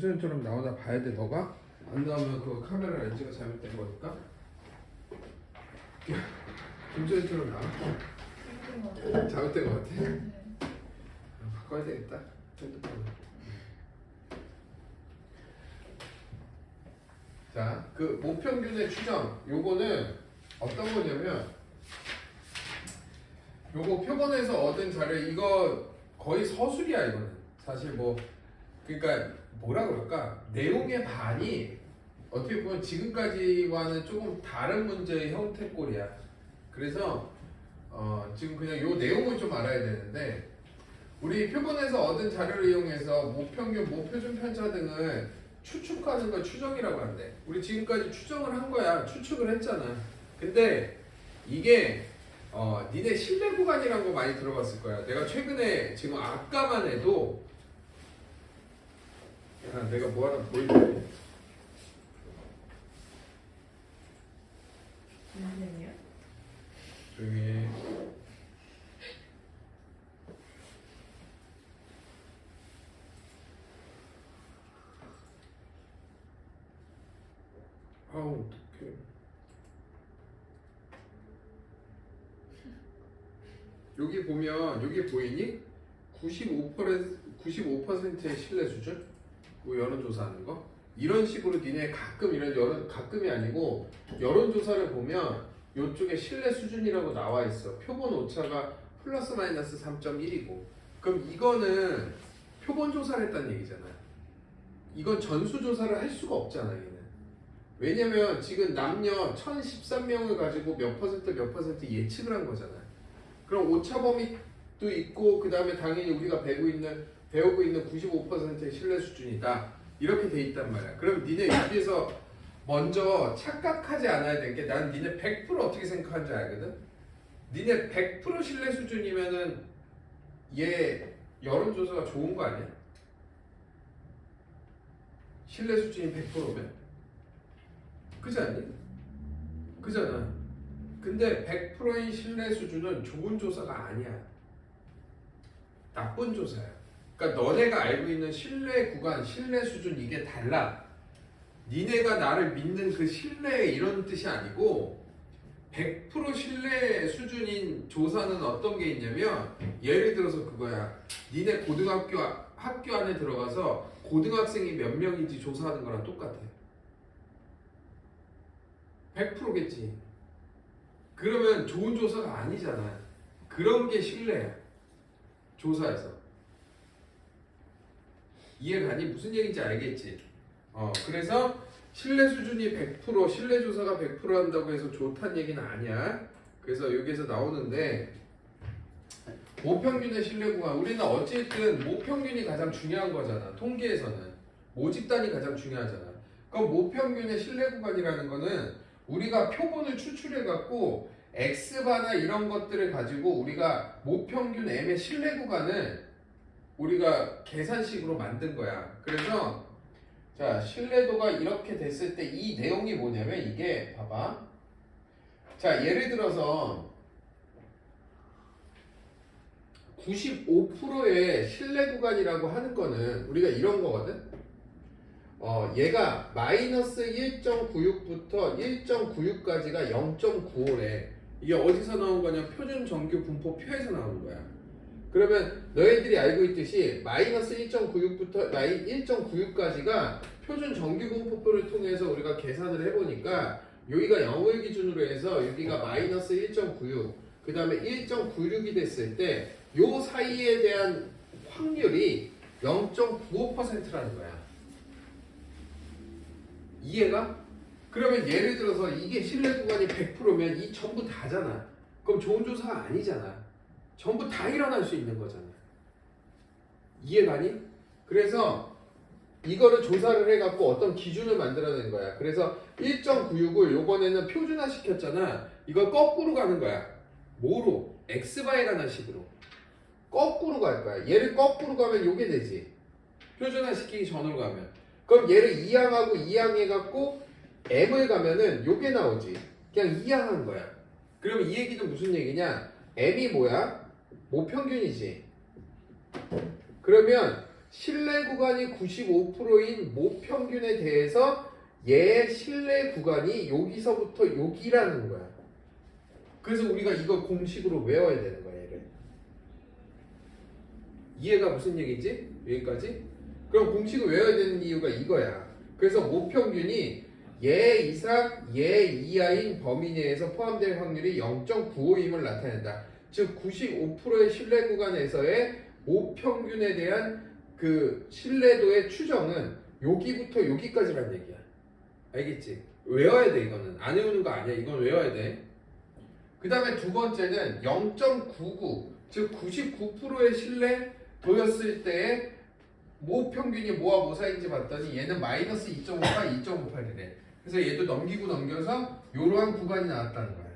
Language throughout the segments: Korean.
김수현처럼 나오나 봐야 돼 너가? 안 나오면 그 카메라 렌즈가 잘못된 거니까? 김수현처럼 나와. 잘못된 거 같아? 네. 바꿔야 되겠다. 자그 모평균의 추정. 요거는 어떤 거냐면 요거 표본에서 얻은 자료 이거 거의 서술이야 이거는. 사실 뭐 그러니까 뭐라 그럴까 내용의 반이 어떻게 보면 지금까지와는 조금 다른 문제의 형태꼴이야 그래서 어 지금 그냥 요 내용을 좀 알아야 되는데 우리 표본에서 얻은 자료를 이용해서 모평균, 모표준 편차 등을 추측하는 걸 추정이라고 한대. 우리 지금까지 추정을 한 거야. 추측을 했잖아. 근데 이게 어, 니네 신뢰 구간이라는 거 많이 들어봤을 거야. 내가 최근에 지금 아까만 해도 야, 내가 뭐 하나 보여줄게. 선생님이요? 조용히 해. 아우 어떡해 여기 보면 여기 보이니? 95% 95%의 신뢰 수준? 뭐 여론조사하는 거? 이런 식으로 니네 가끔 이런 여론 가끔이 아니고 여론조사를 보면 이쪽에 신뢰 수준이라고 나와 있어. 표본 오차가 플러스 마이너스 3.1이고. 그럼 이거는 표본 조사를 했다는 얘기잖아. 이건 전수 조사를 할 수가 없잖아, 얘는. 왜냐면 지금 남녀 1013명을 가지고 몇 퍼센트 몇 퍼센트 예측을 한 거잖아. 그럼 오차 범위도 있고 그 다음에 당연히 우리가 배우고 있는 배우고 있는 95%의 신뢰 수준이다. 이렇게 돼 있단 말이야. 그럼 니네 여기에서 먼저 착각하지 않아야 될 게 난 니네 100% 어떻게 생각하는지 알거든? 니네 100% 신뢰 수준이면은 얘 여론조사가 좋은 거 아니야? 신뢰 수준이 100%면? 그지 않니? 그잖아. 근데 100%인 신뢰 수준은 좋은 조사가 아니야. 나쁜 조사야. 그러니까 너네가 알고 있는 신뢰 구간, 신뢰 수준 이게 달라. 니네가 나를 믿는 그 신뢰 이런 뜻이 아니고 100% 신뢰 수준인 조사는 어떤 게 있냐면 예를 들어서 그거야. 니네 고등학교 아- 학교 안에 들어가서 고등학생이 몇 명인지 조사하는 거랑 똑같아. 100%겠지. 그러면 좋은 조사가 아니잖아. 그런 게 신뢰야. 조사에서. 이해가니? 무슨 얘기인지 알겠지? 어, 그래서 신뢰 수준이 100% 신뢰 조사가 100% 한다고 해서 좋다는 얘기는 아니야. 그래서 여기에서 나오는데 모평균의 신뢰 구간 우리는 어쨌든 모평균이 가장 중요한 거잖아. 통계에서는 모집단이 가장 중요하잖아. 그럼 모평균의 신뢰 구간이라는 거는 우리가 표본을 추출해 갖고 x바나 이런 것들을 가지고 우리가 모평균 m의 신뢰 구간을 우리가 계산식으로 만든 거야. 그래서 자, 신뢰도가 이렇게 됐을 때 이 내용이 뭐냐면 이게 봐봐. 자, 예를 들어서 95%의 신뢰 구간이라고 하는 거는 우리가 이런 거거든. 어, 얘가 마이너스 1.96부터 1.96까지가 0.95래. 이게 어디서 나온 거냐? 표준 정규 분포 표에서 나오는 거야. 그러면 너희들이 알고 있듯이 마이너스 1.96부터 마이 1.96까지가 표준 정규 분포표를 통해서 우리가 계산을 해보니까 여기가 0을 기준으로 해서 여기가 마이너스 1.96, 그 다음에 1.96이 됐을 때 요 사이에 대한 확률이 0.95%라는 거야. 이해가? 그러면 예를 들어서 이게 신뢰 구간이 100%면 이 전부 다잖아. 그럼 좋은 조사가 아니잖아. 전부 다 일어날 수 있는 거잖아. 이해가니? 그래서 이거를 조사를 해갖고 어떤 기준을 만들어낸 거야. 그래서 1.96을 요번에는 표준화 시켰잖아. 이걸 거꾸로 가는 거야. 뭐로? x바이라는 식으로. 거꾸로 갈 거야. 얘를 거꾸로 가면 요게 되지. 표준화 시키기 전으로 가면. 그럼 얘를 이항하고 이항해갖고 m을 가면은 요게 나오지. 그냥 이항한 거야. 그러면 이 얘기는 무슨 얘기냐? m이 뭐야? 모평균이지. 그러면 실내 구간이 95%인 모평균에 대해서 얘 실내 구간이 여기서부터 여기라는 거야. 그래서 우리가 이거 공식으로 외워야 되는 거야, 얘를. 이해가 무슨 얘기지? 여기까지? 그럼 공식을 외워야 되는 이유가 이거야. 그래서 모평균이 얘 이상 얘 이하인 범위 내에서 포함될 확률이 0.95임을 나타낸다. 즉 95%의 신뢰 구간에서의 모평균에 대한 그 신뢰도의 추정은 여기부터 여기까지란 얘기야. 알겠지? 외워야 돼 이거는 안 외우는 거 아니야. 이건 외워야 돼. 그 다음에 두 번째는 0.99, 즉 99%의 신뢰도였을 때의 모 평균이 뭐와 뭐 사이인지 봤더니 얘는 마이너스 2.58, 2.58이래. 그래서 얘도 넘기고 넘겨서 이러한 구간이 나왔다는 거야.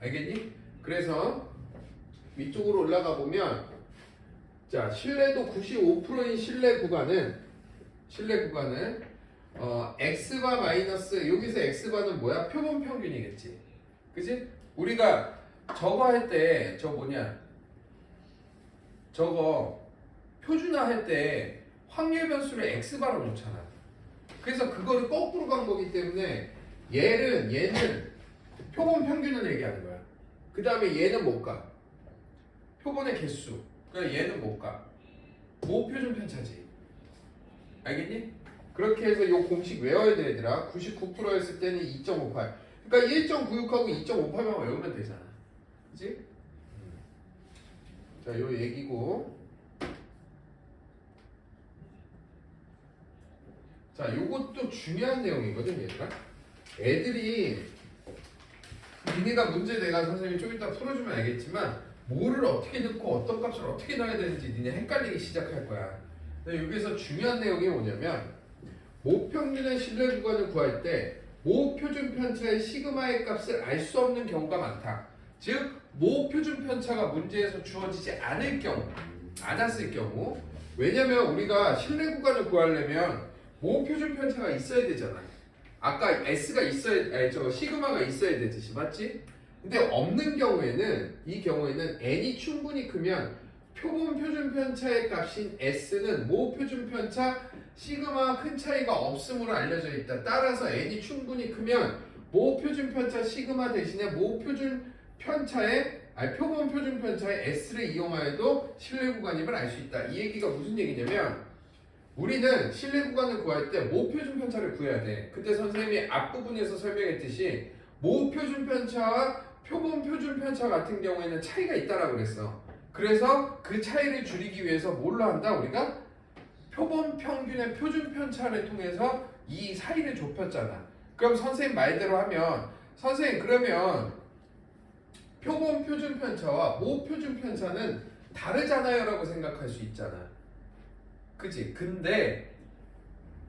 알겠니? 그래서 위쪽으로 올라가 보면 자 신뢰도 95%인 신뢰 구간은 신뢰 구간은 어, x바 마이너스 여기서 x바는 뭐야? 표본 평균이겠지. 그지? 우리가 저거 할 때 저 뭐냐? 저거 표준화 할 때 확률 변수를 x바로 놓잖아. 그래서 그거를 거꾸로 간 거기 때문에 얘는 얘는 표본 평균을 얘기하는 거야. 그 다음에 얘는 못 가. 표본의 개수. 그러니까 얘는 못 가. 모표준 편차지. 알겠니? 그렇게 해서 요 공식 외워야 돼 얘들아. 99%였을 때는 2.58. 그러니까 1.96하고 2.58만 외우면 되잖아. 그지? 자, 요 얘기고. 자, 요것도 중요한 내용이거든, 얘들아. 애들이 니네가 문제 내가 선생님이 좀 이따 풀어주면 알겠지만 뭐를 어떻게 넣고 어떤 값을 어떻게 넣어야 되는지 니네 헷갈리기 시작할 거야. 여기서 중요한 내용이 뭐냐면 모평균의 신뢰 구간을 구할 때 모 표준 편차의 시그마의 값을 알 수 없는 경우가 많다. 즉 모 표준 편차가 문제에서 주어지지 않을 경우, 않았을 경우 왜냐면 우리가 신뢰 구간을 구하려면 모 표준 편차가 있어야 되잖아. 아까 S가 있어야, 아니 저 시그마가 있어야 되듯이 맞지? 근데 없는 경우에는 이 경우에는 n이 충분히 크면 표본 표준 편 차의 값인 s는 모 표준 편 차 시그마 큰 차이가 없음으로 알려져 있다. 따라서 n이 충분히 크면 모 표준 편 차 시그마 대신에 모 표준 편 차의 아니 표본 표준 편 차의 s를 이용하여도 신뢰 구간임을 알 수 있다. 이 얘기가 무슨 얘기냐면 우리는 신뢰 구간을 구할 때 모 표준 편 차를 구해야 돼. 그때 선생님이 앞부분에서 설명했듯이 모 표준 편 차와 표본 표준 편차 같은 경우에는 차이가 있다라고 그랬어. 그래서 그 차이를 줄이기 위해서 뭘로 한다? 우리가 표본 평균의 표준 편차를 통해서 이 사이를 좁혔잖아. 그럼 선생님 말대로 하면 선생님 그러면 표본 표준 편차와 모표준 편차는 다르잖아요라고 생각할 수 있잖아. 그지? 근데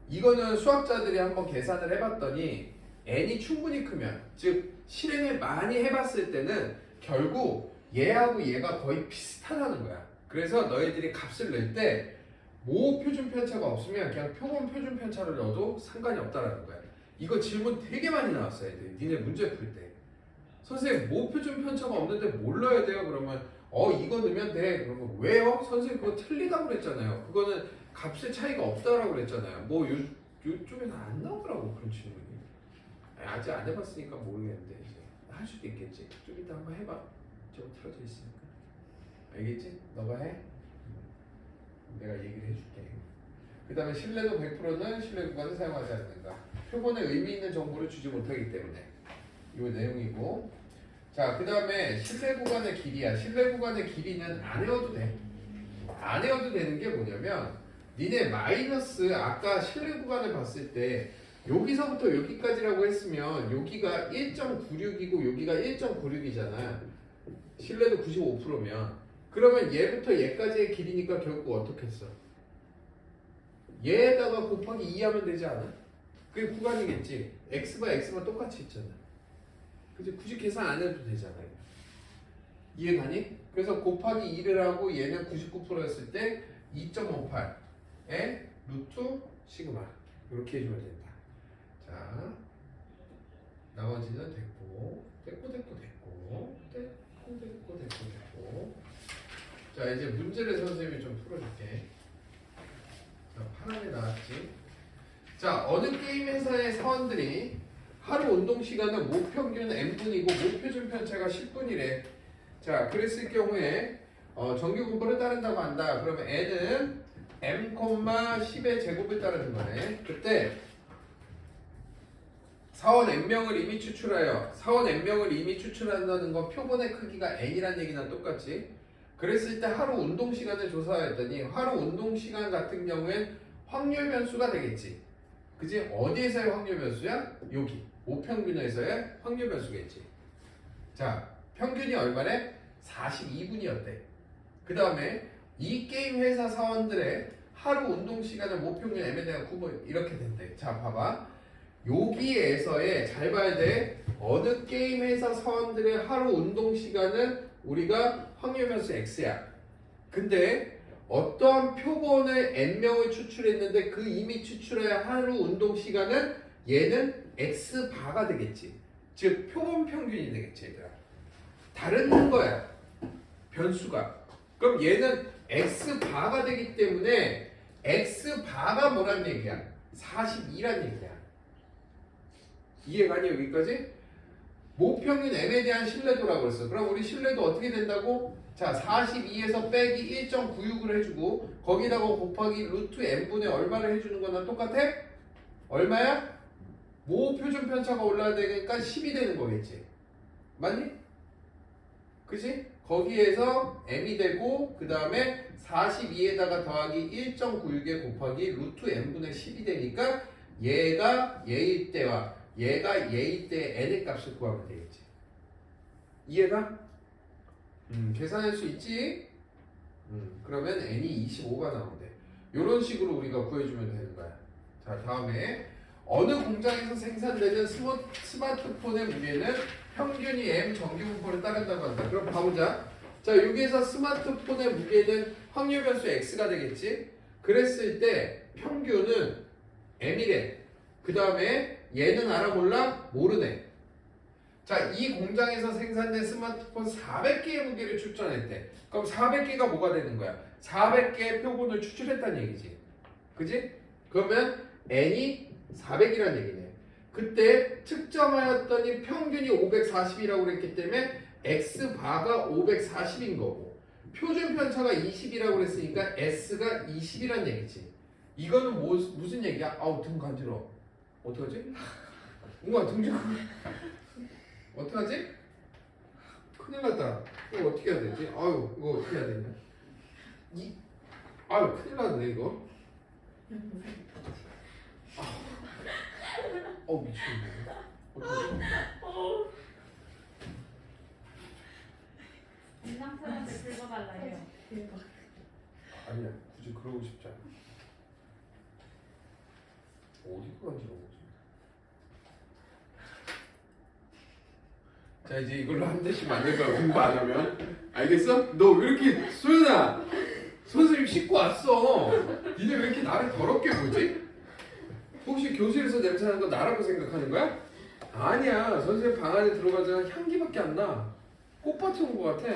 이거는 수학자들이 한번 계산을 해봤더니 n이 충분히 크면 즉 실행을 많이 해봤을 때는 결국 얘하고 얘가 거의 비슷하다는 거야. 그래서 너희들이 값을 낼 때 모 표준 편차가 없으면 그냥 표본 표준 편차를 넣어도 상관이 없다라는 거야. 이거 질문 되게 많이 나왔어요, 애들. 니네 문제 풀 때. 선생님, 모 표준 편차가 없는데 뭘 넣어야 돼요? 그러면 어 이거 넣으면 돼. 그러면 왜요? 선생님 그거 틀리다고 그랬잖아요. 그거는 값의 차이가 없다라고 그랬잖아요. 뭐 요, 요쪽에는 안 나오더라고 그런 질문이. 아니, 아직 안 해봤으니까 모르겠는데 이제 할 수도 있겠지. 좀 이따 한번 해봐. 저거 틀어져 있으니까. 알겠지? 너가 해. 내가 얘기를 해줄게. 그 다음에 신뢰도 100%는 신뢰 구간을 사용하지 않는다. 표본에 의미 있는 정보를 주지 못하기 때문에 이 내용이고 자, 그 다음에 신뢰 구간의 길이야. 신뢰 구간의 길이는 안 외워도 돼. 안 외워도 되는 게 뭐냐면 니네 마이너스 아까 신뢰 구간을 봤을 때 여기서부터 여기까지라고 했으면 여기가 1.96이고 여기가 1.96이잖아. 신뢰도 95%면 그러면 얘부터 얘까지의 길이니까 결국 어떻게 했어? 얘에다가 곱하기 2 하면 되지 않아? 그게 구간이겠지. x가 x만 똑같이 있잖아. 그지? 굳이 계산 안 해도 되잖아. 이해가니? 그래서 곱하기 2를 하고 얘는 99%였을 때 2.58에 루트 시그마 이렇게 해주면 된다. 자, 나머지는 됐고, 됐고, 됐고, 됐고, 됐고, 됐고, 됐고, 됐고. 자, 이제 문제를 선생님이 좀 풀어줄게. 하나에 나왔지. 자, 어느 게임 회사의 사원들이 하루 운동 시간은 목평균 n분이고 목표준 편차가 10분이래. 자, 그랬을 경우에 어, 정규 분포를 따른다고 한다. 그러면 n은 m, 10의 제곱을 따르는 거네. 그때 사원 n명을 이미 추출하여 사원 n명을 이미 추출한다는 건 표본의 크기가 n이란 얘기랑 똑같지. 그랬을 때 하루 운동 시간을 조사했더니 하루 운동 시간 같은 경우엔 확률 변수가 되겠지. 그지? 어디에서의 확률 변수야? 여기. 오평균에서의 확률 변수겠지. 자, 평균이 얼마래? 42분이었대. 그 다음에 이 게임 회사 사원들의 하루 운동 시간을 모평균 M에 대한 구분 이렇게 된대. 자, 봐봐. 여기에서의 잘 봐야 돼. 어느 게임 회사 사원들의 하루 운동 시간은 우리가 확률 변수 X야. 근데 어떠한 표본을 n명을 추출했는데 그 이미 추출한 하루 운동 시간은 얘는 x 바가 되겠지. 즉 표본 평균이 되겠지, 얘들아. 다른 거야. 변수가. 그럼 얘는 x 바가 되기 때문에 x 바가 뭐란 얘기야? 42란 얘기야. 이해가니 여기까지? 모평균 m에 대한 신뢰도라고 그랬어. 그럼 우리 신뢰도 어떻게 된다고? 자, 42에서 빼기 1.96을 해주고 거기다가 곱하기 루트 n분의 얼마를 해주는 거랑 똑같아? 얼마야? 모 표준 편차가 올라야 되니까 10이 되는 거겠지. 맞니? 그지? 거기에서 m이 되고 그 다음에 42에다가 더하기 1.96에 곱하기 루트 n분의 10이 되니까 얘가 얘일 때와 얘가 얘일 때 n의 값을 구하면 되겠지. 이해가? 음, 계산할 수 있지? 음, 그러면 n이 25가 나온대. 이런 식으로 우리가 구해주면 되는 거야. 자, 다음에 어느 공장에서 생산되는 스마, 스마트폰의 무게는 평균이 m 정규 분포를 따른다고 한다. 그럼 봐보자. 자, 여기에서 스마트폰의 무게는 확률 변수 x가 되겠지? 그랬을 때 평균은 m이래. 그 다음에 얘는 알아 몰라? 모르네. 자, 이 공장에서 생산된 스마트폰 400개의 무게를 추천했대. 그럼 400개가 뭐가 되는 거야? 400개의 표본을 추출했다는 얘기지. 그지? 그러면 n이 400이라는 얘기네. 그때 측정하였더니 평균이 540이라고 그랬기 때문에 x 바가 540인 거고 표준 편차가 20이라고 그랬으니까 s가 20이라는 얘기지. 이거는 뭐, 무슨 얘기야? 아우 등 간지러. 어떡하지? 뭔가 등 좀. 어떡하지? 큰일 났다. 이거 어떻게 해야 되지? 아유, 이거 어떻게 해야 되냐? 이, 아유, 큰일 났네, 이거. 어, 미치겠네. 어떡하지? 인상사한테 긁어달라 해요. 아니야, 굳이 그러고 싶지 않아. 어디 건지러 거지? 자, 이제 이걸로 한 대씩 만들 거야, 공부 안 하면. 알겠어? 너 왜 이렇게, 소연아! 선생님 씻고 왔어. 니네 왜 이렇게 나를 더럽게 보지? 혹시 교실에서 냄새나는 거 나라고 생각하는 거야? 아니야. 선생님 방 안에 들어가자 향기밖에 안 나. 꽃밭에 온 거 같아.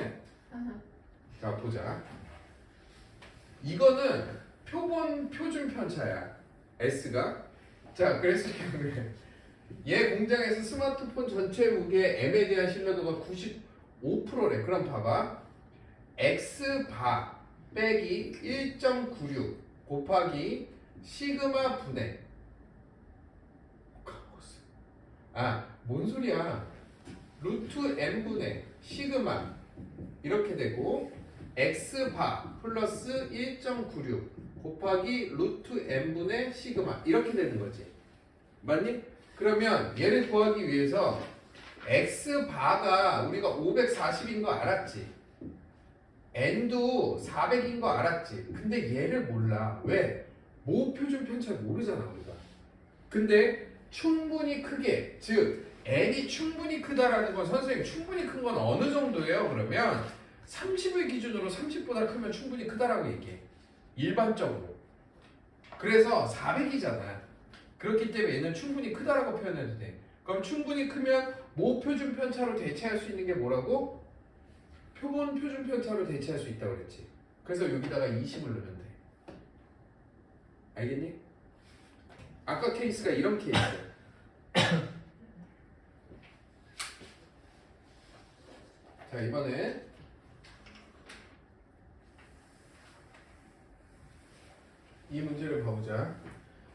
자, 보자. 이거는 표본 표준 편차야. S가. 자, 그랬을 경우에 얘 공장에서 스마트폰 전체 무게 M에 대한 신뢰도가 95%래. 그럼 봐봐. X 바 빼기 1.96 곱하기 시그마 분의 아, 뭔 소리야? 루트 n 분의 시그마 이렇게 되고 x 바 플러스 1.96 곱하기 루트 n 분의 시그마 이렇게 되는 거지. 맞니? 그러면 얘를 구하기 위해서 x 바가 우리가 540인 거 알았지? n도 400인 거 알았지? 근데 얘를 몰라. 왜? 모 표준 편차를 모르잖아 우리가. 근데 충분히 크게 즉 n이 충분히 크다라는 건 선생님 충분히 큰 건 어느 정도예요? 그러면 30을 기준으로 30보다 크면 충분히 크다라고 얘기해. 일반적으로. 그래서 400이잖아. 그렇기 때문에 얘는 충분히 크다라고 표현해도 돼. 그럼 충분히 크면 모 표준 편차로 대체할 수 있는 게 뭐라고? 표본 표준 편차로 대체할 수 있다고 그랬지. 그래서 여기다가 20을 넣으면 돼. 알겠니? 아까 케이스가 이런 케이스야. 자 이번에 이 문제를 봐보자.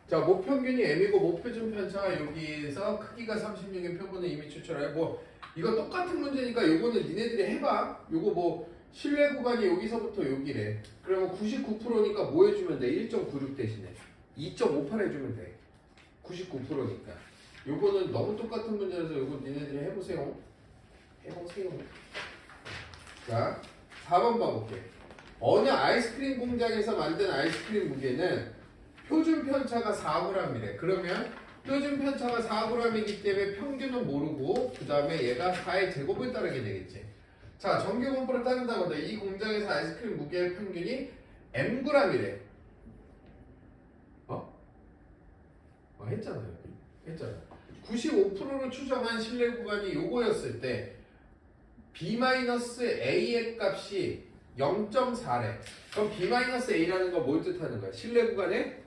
자, 모평균이 m이고 목표준 편차가 여기에서 크기가 36인 표본을 이미 추출하여 뭐 이거 똑같은 문제니까 요거는 니네들이 해봐. 요거 뭐 실내 구간이 여기서부터 여기래. 그러면 99%니까 뭐 해주면 돼? 1.96 대신에 2.58 해주면 돼. 99%니까. 요거는 너무 똑같은 문제라서 요거 니네들이 해보세요. 해보세요. 자, 4번 봐볼게. 어느 아이스크림 공장에서 만든 아이스크림 무게는 표준 편차가 4g이래. 그러면 표준 편차가 4g이기 때문에 평균은 모르고 그 다음에 얘가 4의 제곱을 따르게 되겠지. 자, 정규 분포를 따른다고 한다. 이 공장에서 아이스크림 무게의 평균이 mg이래. 어? 어 했잖아요. 했잖아. 95%를 추정한 실내 구간이 요거였을 때 b-a의 값이 0.4래. 그럼 b-a라는 건 뭘 뜻하는 거야? 실내 구간의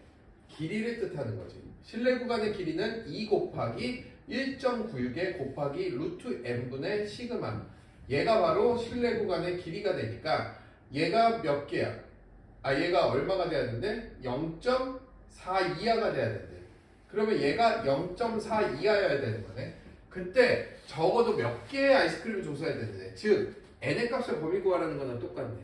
길이를 뜻하는 거지. 실내 구간의 길이는 2 곱하기 1.96에 곱하기 루트 n분의 시그마. 얘가 바로 실내 구간의 길이가 되니까 얘가 몇 개야? 아 얘가 얼마가 돼야 되는데? 0.4 이하가 돼야 된대. 그러면 얘가 0.4 이하여야 되는 거네. 그때 적어도 몇 개의 아이스크림을 조사해야 되는데 즉 n의 값을 범위 구하라는 거는 똑같네.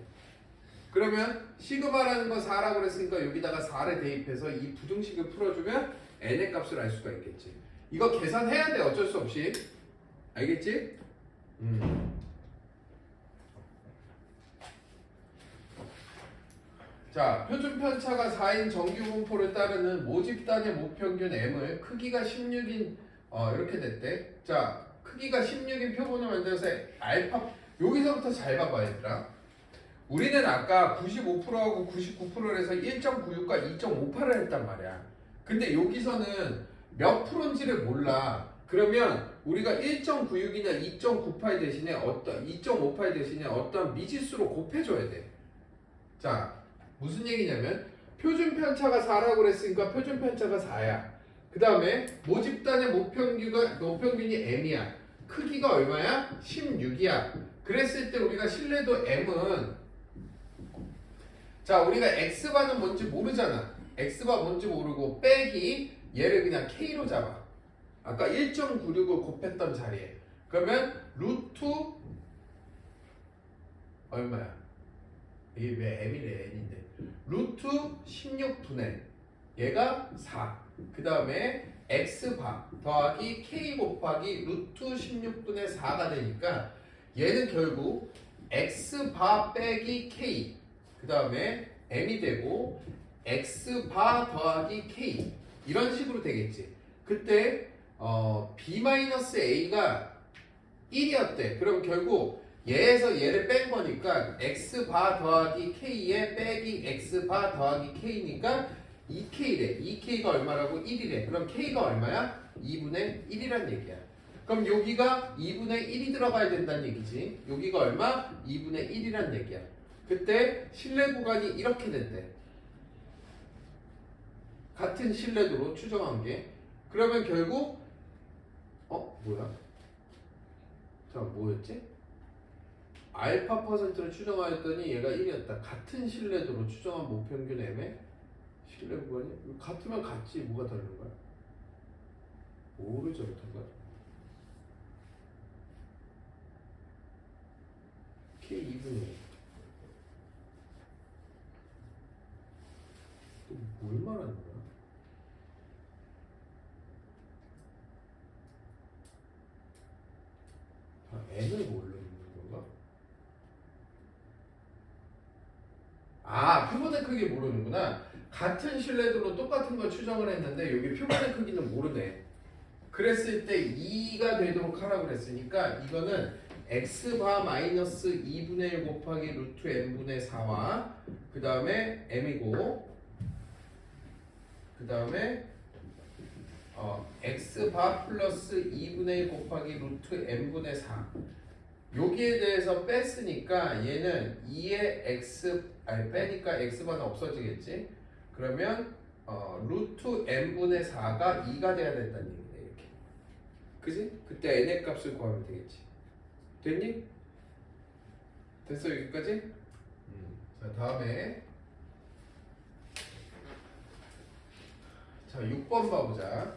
그러면 시그마라는 건 4라고 그랬으니까 여기다가 4를 대입해서 이 부등식을 풀어주면 n의 값을 알 수가 있겠지. 이거 계산해야 돼 어쩔 수 없이. 알겠지? 음. 자, 표준 편차가 4인 정규 분포를 따르는 모집 단위 모평균 m을 크기가 16인 어, 이렇게 됐대. 자, 크기가 16인 표본을 만들어서 알파 여기서부터 잘 봐봐 얘들아. 우리는 아까 95%하고 99%를 해서 1.96과 2.58을 했단 말이야. 근데 여기서는 몇 프로인지를 몰라. 그러면 우리가 1.96이나 2.98 대신에 어떤 2.58 대신에 어떤 미지수로 곱해줘야 돼. 자, 무슨 얘기냐면 표준 편차가 4라고 그랬으니까 표준 편차가 4야. 그 다음에 모집단의 모평균가 모평균이 m이야. 크기가 얼마야? 16이야. 그랬을 때 우리가 신뢰도 m은 자 우리가 x바는 뭔지 모르잖아. x바 뭔지 모르고 빼기 얘를 그냥 k로 잡아. 아까 1.96을 곱했던 자리에. 그러면 루트 얼마야? 이게 왜 m이래 n인데 루트 16분의 얘가 4. 그 다음에 x바 더하기 k 곱하기 루트 16분의 4가 되니까 얘는 결국 x바 빼기 k 그 다음에 m이 되고 x바 더하기 k 이런 식으로 되겠지. 그때 어, b-a가 1이었대. 그럼 결국 얘에서 얘를 뺀 거니까 x바 더하기 k에 빼기 x바 더하기 k니까 2k래. 2k가 얼마라고? 1이래. 그럼 k가 얼마야? 2분의 1이란 얘기야. 그럼 여기가 2분의 1이 들어가야 된다는 얘기지. 여기가 얼마? 2분의 1이란 얘기야. 그때 실내 구간이 이렇게 된대. 같은 신뢰도로 추정한 게. 그러면 결국 어? 뭐야? 자, 뭐였지? 알파 퍼센트를 추정하였더니 얘가 1이었다. 같은 신뢰도로 추정한 모평균 M의 신뢰 구간이 같으면 같지 뭐가 다른 거야? 모르죠, 어떤 가? K 2분의 또뭘 말하는 거야? 아, N을 모르는 건가? 아, 표본의 크기 모르는구나. 같은 신뢰도로 똑같은 걸 추정을 했는데 여기 표본의 크기는 모르네. 그랬을 때 2가 되도록 하라고 그랬으니까 이거는 x바 마이너스 2분의 1 곱하기 루트 n분의 4와 그 다음에 m이고 그 다음에 어, x바 플러스 2분의 1 곱하기 루트 n분의 4 여기에 대해서 뺐으니까 얘는 2의 x 아니 빼니까 x바는 없어지겠지? 그러면 어, 루트 n분의 4가 2가 돼야 된다는 얘기네 이렇게. 그지? 그때 n의 값을 구하면 되겠지 됐니? 됐어 여기까지? 음. 자 다음에 자 6번 봐보자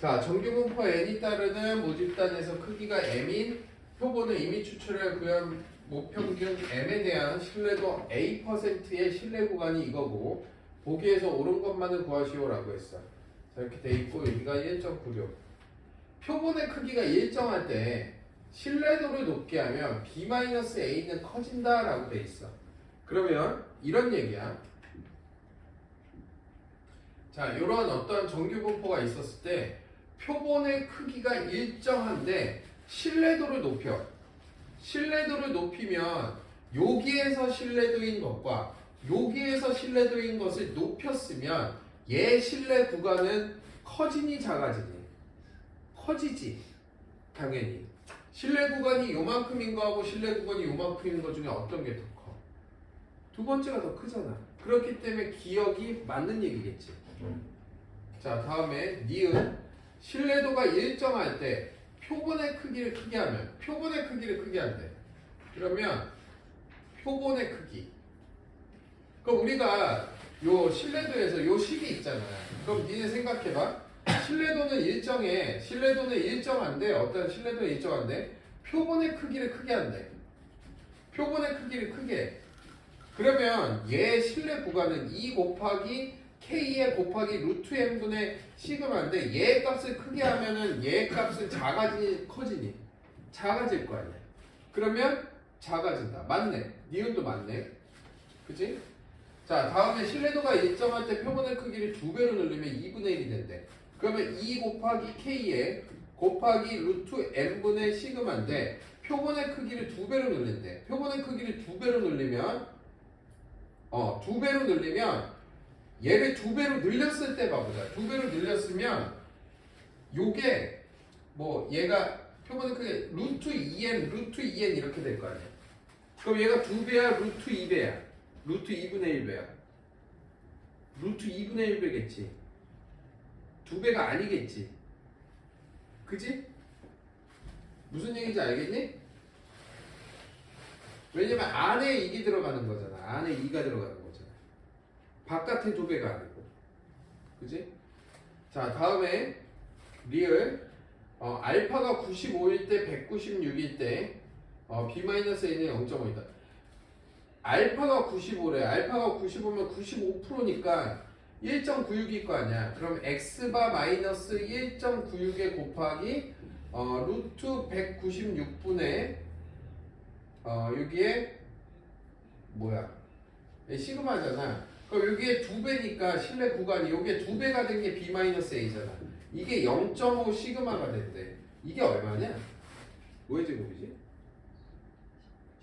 자 정규분포 n이 따르는 모집단에서 크기가 m인 표본은 이미 추출할 구현 모평균 m에 대한 신뢰도 a%의 신뢰 구간이 이거고 보기에서 옳은 것만을 구하시오 라고 했어. 자 이렇게 돼 있고 여기가 1.96. 표본의 크기가 일정할 때 신뢰도를 높게 하면 b-a는 커진다 라고 돼 있어. 그러면 이런 얘기야. 자, 이런 어떤 정규 분포가 있었을 때 표본의 크기가 일정한데 신뢰도를 높여. 신뢰도를 높이면 여기에서 신뢰도인 것과 여기에서 신뢰도인 것을 높였으면 얘 신뢰 구간은 커지니 작아지니? 커지지. 당연히. 신뢰 구간이 요만큼인 거하고 신뢰 구간이 요만큼인 거 중에 어떤 게 더 커? 두 번째가 더 크잖아. 그렇기 때문에 기억이 맞는 얘기겠지. 자, 다음에 니은 신뢰도가 일정할 때 표본의 크기를 크게 하면 표본의 크기를 크게 한대. 그러면 표본의 크기. 그럼 우리가 요 신뢰도에서 요 식이 있잖아. 그럼 니네 생각해봐. 신뢰도는 일정해. 신뢰도는 일정한데 어떤 신뢰도는 일정한데 표본의 크기를 크게 한대. 표본의 크기를 크게. 해. 그러면 얘 신뢰 구간은 2 곱하기 k에 곱하기 루트 n분의 시그마인데 얘 값을 크게 하면은 얘 값은 작아지니 커지니 작아질 거 아니야. 그러면 작아진다. 맞네. 니은도 맞네. 그치? 자 다음에 신뢰도가 일정할 때 표본의 크기를 두 배로 늘리면 2분의 1이 된대. 그러면 2 곱하기 k에 곱하기 루트 n분의 시그마인데 표본의 크기를 두 배로 늘린대. 표본의 크기를 두 배로 늘리면 어 두 배로 늘리면 얘를 두 배로 늘렸을 때 봐보자. 두 배로 늘렸으면 요게 뭐 얘가 표본의 크기 루트 2n 루트 2n 이렇게 될 거 아니야. 그럼 얘가 두 배야 루트 2배야. 루트 2분의 1배야. 루트 2분의 1배겠지. 두 배가 아니겠지. 그지? 무슨 얘기인지 알겠니? 왜냐면 안에 2이 들어가는 거잖아. 안에 2가 들어가는 거잖아. 바깥에 두 배가 아니고. 그지? 자, 다음에 리을 어, 알파가 95일 때 196일 때 어, b-a는 0.5이다. 알파가 95래. 알파가 95면 95%니까 1.96일 거 아니야. 그럼 x바 마이너스 1.96에 곱하기 어, 루트 196분의 어, 여기에 뭐야? 얘 시그마잖아. 그럼 여기에 두 배니까 실내 구간이 여기에 두 배가 된 게 b-a잖아. 이게 0.5 시그마가 된대. 이게 얼마냐? 5의 제곱이지?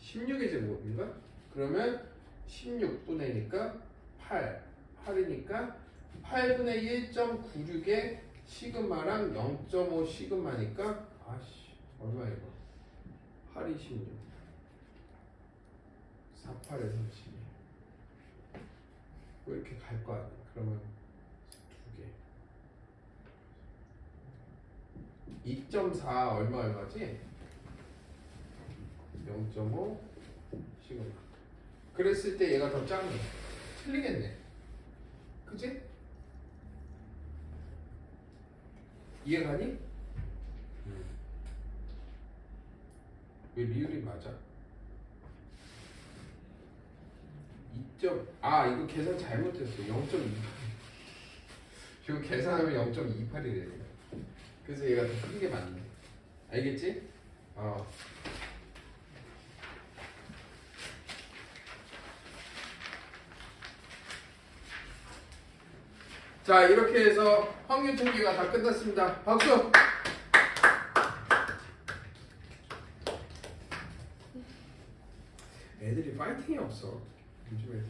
16의 제곱인가? 그러면 16분의니까 8. 8이니까 8분의 1.96의 시그마랑 0.5 시그마니까 아씨 얼마 이거? 8이 16. 48에서 12. 뭐 이렇게 갈 거 아니야? 그러면 두 개. 2.4 얼마 얼마지? 0.5 시그마. 그랬을 때 얘가 더 작네. 틀리겠네. 그지? 이해가니? 음. 왜 리을이 맞아? 2점 아 이거 계산 잘못했어 0.28 지금 계산하면 0.28이래 그래서 얘가 더 큰 게 맞네 알겠지? 어 자 이렇게 해서 확률 통계가 다 끝났습니다. 박수! 애들이 파이팅이 없어. 요즘에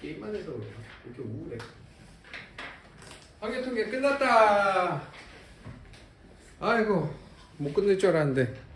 게임만 해서 이렇게 우울해. 확률 통계 끝났다! 아이고 못 끝낼 줄 알았는데